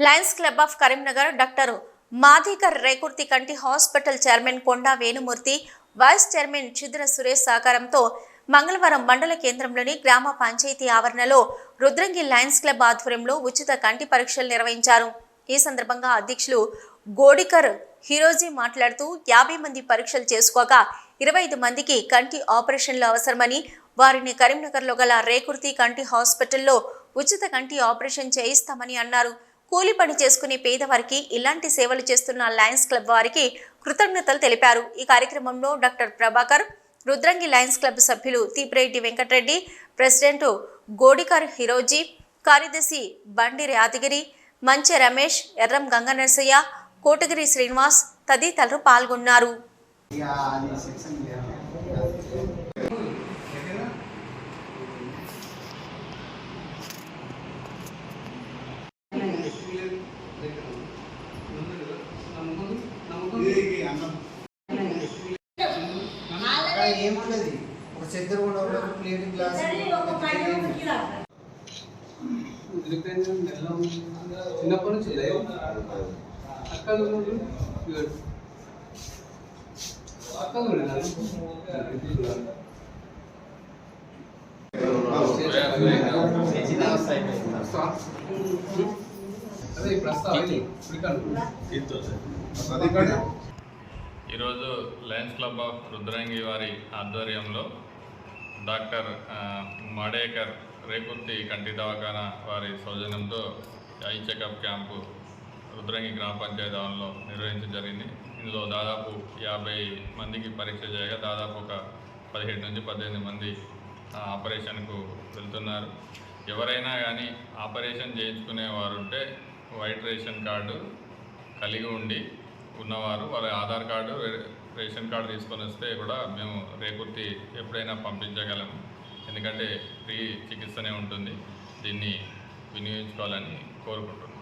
Lions Club of Karimnagar doctor Madhikar Rekurthi కంటి hospital chairman Konda Venumurthy vice chairman Chidra Suresh సహకారంతో మంగళవారం మండల కేంద్రంలోని గ్రామ పంచాయతీ ఆవరణలో రుద్రంగి లయన్స్ క్లబ్ ఆధ్వర్యంలో ఉచిత కంటి పరీక్షలు నిర్వహించారు. ఈ సందర్భంగా అధ్యక్షులు గోడికర్ హీరోజీ మాట్లాడుతూ యాభై మంది పరీక్షలు చేసుకోగా ఇరవై ఐదు మందికి కంటి ఆపరేషన్లు అవసరమని వారిని కరీంనగర్లో గల రేకుర్తి కంటి హాస్పిటల్లో ఉచిత కంటి ఆపరేషన్ చేయిస్తామని అన్నారు. కూలి పని చేసుకునే పేదవారికి ఇలాంటి సేవలు చేస్తున్న లయన్స్ క్లబ్ వారికి కృతజ్ఞతలు తెలిపారు. ఈ కార్యక్రమంలో doctor Prabhakar Rudrangi Lions Club సభ్యులు తీపిరెడ్డి వెంకటరెడ్డి ప్రెసిడెంట్ గోడికర్ హిరోజీ కార్యదర్శి బండి యాదగిరి మంచె రమేష్ ఎర్రం గంగనరసయ్య కోటగిరి శ్రీనివాస్ తదితరులు పాల్గొన్నారు. ఏముండదు? ఒక చక్కెర కూడా ఒక ప్లేట్ గ్లాస్ చిన్నప్పటి నుంచి లేదు అక్క అక్క అదే ఇప్పుడు వస్తా ఈరోజు లయన్స్ క్లబ్ ఆఫ్ రుద్రంగి వారి ఆధ్వర్యంలో డాక్టర్ మడేకర్ రేకుర్తి కంటి దవాఖాన వారి సౌజన్యంతో ఐ చెకప్ క్యాంపు రుద్రంగి గ్రామ పంచాయతీ భవన్లో నిర్వహించడం జరిగింది. ఇందులో దాదాపు యాభై మందికి పరీక్ష చేయగా దాదాపు ఒక పదిహేడు నుంచి పద్దెనిమిది మంది ఆ, ఆపరేషన్కు వెళ్తున్నారు. ఎవరైనా కానీ ఆపరేషన్ చేయించుకునే వారు ఉంటే వైట్ రేషన్ కార్డు కలిగి ఉండి ఉన్నవారు వారి ఆధార్ కార్డు రేషన్ కార్డు తీసుకొని వస్తే కూడా మేము రేకుర్తి ఎప్పుడైనా పంపించగలము ఎందుకంటే ఫ్రీ చికిత్సనే ఉంటుంది. దీన్ని వినియోగించుకోవాలని కోరుకుంటున్నాను